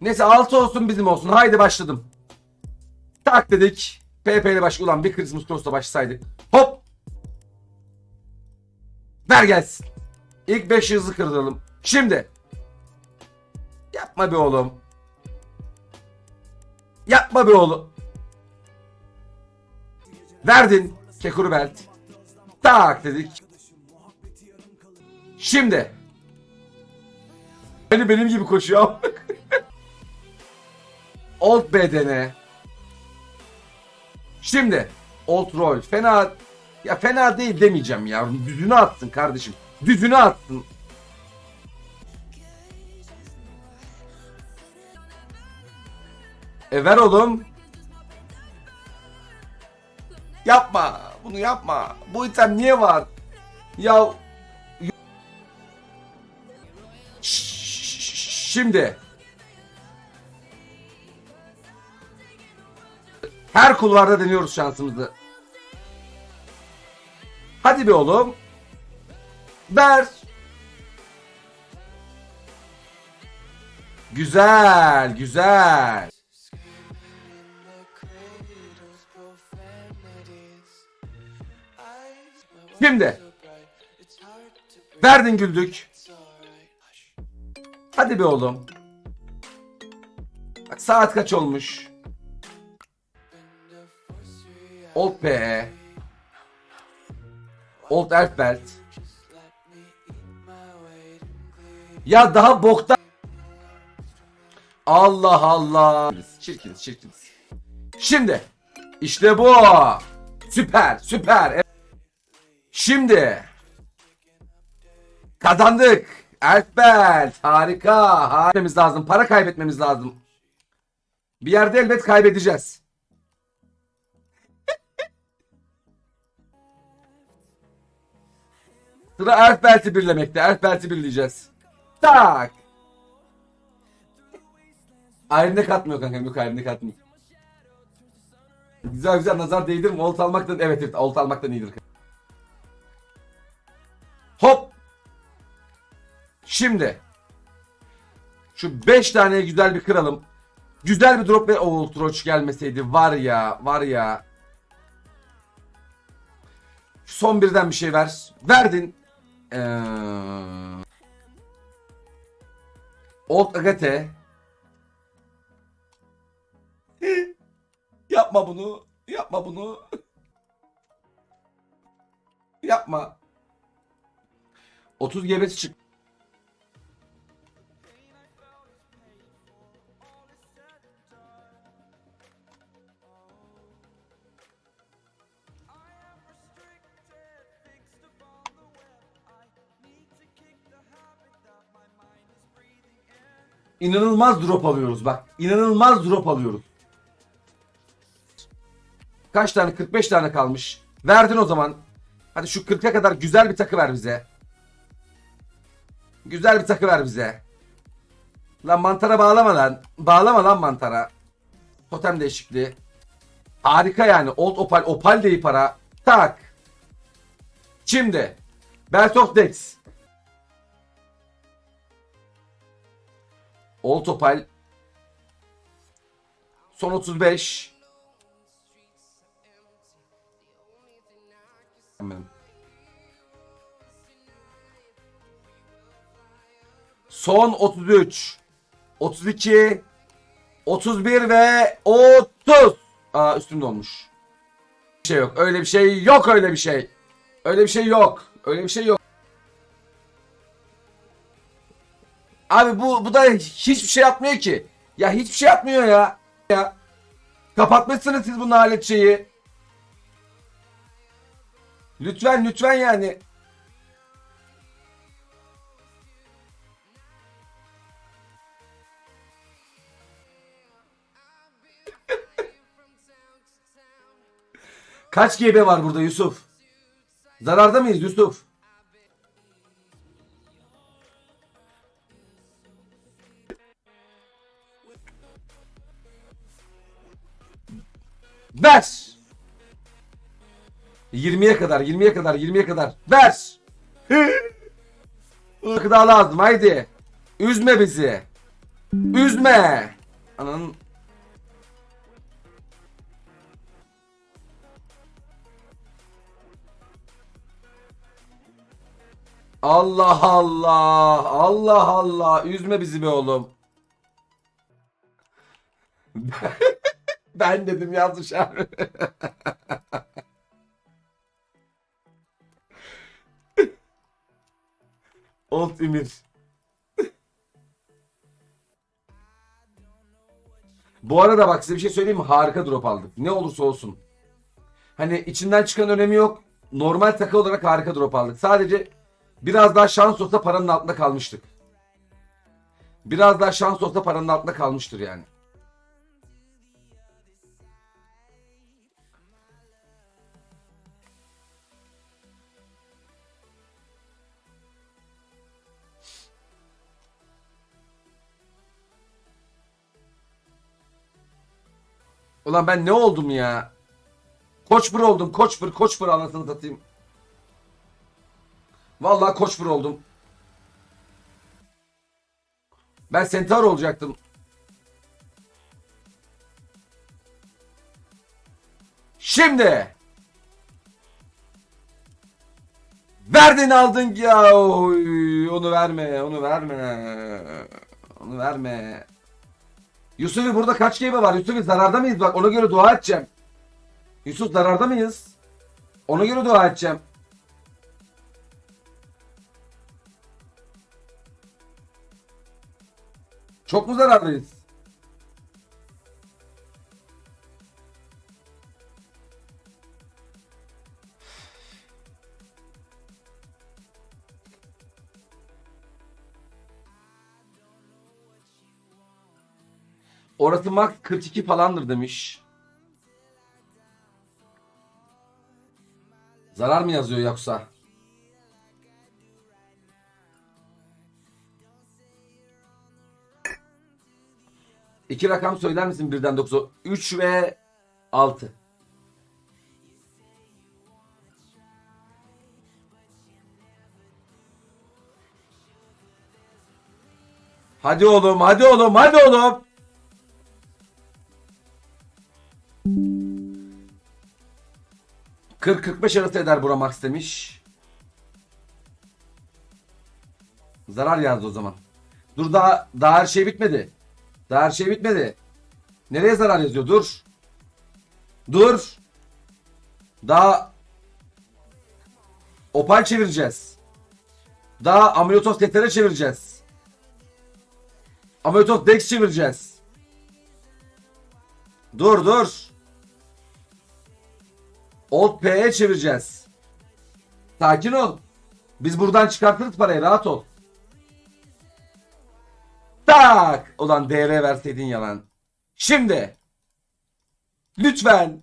Neyse 6 olsun bizim olsun. Haydi başladım. Tak dedik. PP ile başla. Ulan bir Christmas Cross'la başlasaydık. Hop. Ver gelsin. İlk 5 hızlı kırdıralım. Şimdi. Yapma be oğlum. Yapma be oğlum. Verdin. Kekuru belt. Tak dedik. Şimdi. Hani benim gibi koşuyor. Old bedene. Şimdi. Old roll. Fena. Ya fena değil demeyeceğim ya. Düzünü attın kardeşim. Düzünü attın. E ver oğlum. Yapma. Bunu yapma. Bu item niye var? Ya Şimdi her kulvarda deniyoruz şansımızı. Hadi be oğlum. Ver. Güzel, güzel. Şimdi. Verdin güldük. Hadi be oğlum. Bak saat kaç olmuş? Old PE. Old Elfbelt. Ya daha boktan. Allah Allah. Çirkiniz çirkiniz. Şimdi. işte bu. Süper süper. Şimdi. Kazandık. Elfbelt. Harika. Harikamiz lazım. Para kaybetmemiz lazım. Bir yerde elbet kaybedeceğiz. Sıra Elfbelt'i birlemekte. Elfbelt'i birleyeceğiz. Tak. Ayrını katmıyor kanka. Yok ayrını katmıyor. Güzel güzel nazar değdirme. Olt almaktan evet evet olt almaktan iyidir. Hop. Şimdi. Şu 5 taneye güzel bir kıralım. Güzel bir drop ve o Troç gelmeseydi var ya var ya. Şu son birden bir şey ver. Verdin. Ee... Old Agate. Yapma bunu. Yapma bunu. Yapma. 30 GB'si çık. İnanılmaz drop alıyoruz bak. İnanılmaz drop alıyoruz. Kaç tane? 45 tane kalmış. Verdin o zaman. Hadi şu 40'a kadar güzel bir takı ver bize. Güzel bir takı ver bize. Lan mantara bağlama lan. Bağlama lan mantara. Totem değişikliği. Harika yani. Old Opal. Opal de iyi para. Tak. Şimdi. Belt of Dex. Old Opal. Son 35. Benim. Son 33. 32. 31 ve 30. Aa üstümde olmuş. Bir şey yok. Öyle bir şey yok öyle bir şey. Öyle bir şey yok. Öyle bir şey yok. Abi bu bu da hiçbir şey yapmıyor ki. Ya hiçbir şey yapmıyor ya. Ya. Kapatmışsınız siz bu nalet şeyi. Lütfen lütfen yani. Kaç GB var burada Yusuf? Zararda mıyız Yusuf? Ver. 20'ye kadar, 20'ye kadar, 20'ye kadar. Ver. Daha lazım haydi. Üzme bizi. Üzme. Ananın Allah Allah. Allah Allah. Üzme bizi be oğlum. ben dedim yazmış abi. Old Ümir. Bu arada bak size bir şey söyleyeyim mi? Harika drop aldık. Ne olursa olsun. Hani içinden çıkan önemi yok. Normal takı olarak harika drop aldık. Sadece biraz daha şans olsa paranın altında kalmıştık. Biraz daha şans olsa paranın altında kalmıştır yani. Ulan ben ne oldum ya? Koçbur oldum. Koçbur, koçbur anasını satayım. Vallahi koçbur oldum. Ben centaur olacaktım. Şimdi. Verdin aldın ya. Oy, onu verme, onu verme. Onu verme. Yusuf'u burada kaç GB var? Yusuf'u zararda mıyız? Bak ona göre dua edeceğim. Yusuf zararda mıyız? Ona göre dua edeceğim. Çok mu zarardayız? Orası max 42 falandır demiş. Zarar mı yazıyor yoksa? İki rakam söyler misin birden 9'a? 3 ve 6. Hadi oğlum, hadi oğlum, hadi oğlum. Kırk 45 arası eder bura max demiş. Zarar yazdı o zaman. Dur daha daha her şey bitmedi. Daha her şey bitmedi. Nereye zarar yazıyor? Dur. Dur. Daha opal çevireceğiz. Daha ameliyotos tetere çevireceğiz. Ameliyotos dex çevireceğiz. Dur dur. Old P'ye çevireceğiz. Sakin ol. Biz buradan çıkartırız parayı rahat ol. Tak! Ulan DR verseydin yalan. Şimdi. Lütfen.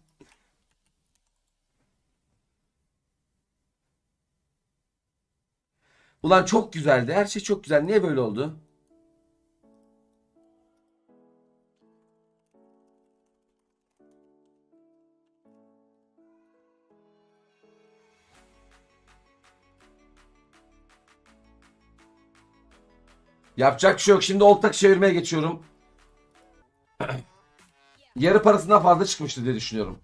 Ulan çok güzeldi. Her şey çok güzel. Niye böyle oldu? Yapacak bir şey yok. Şimdi oltak çevirmeye geçiyorum. Yarı parasından fazla çıkmıştı diye düşünüyorum.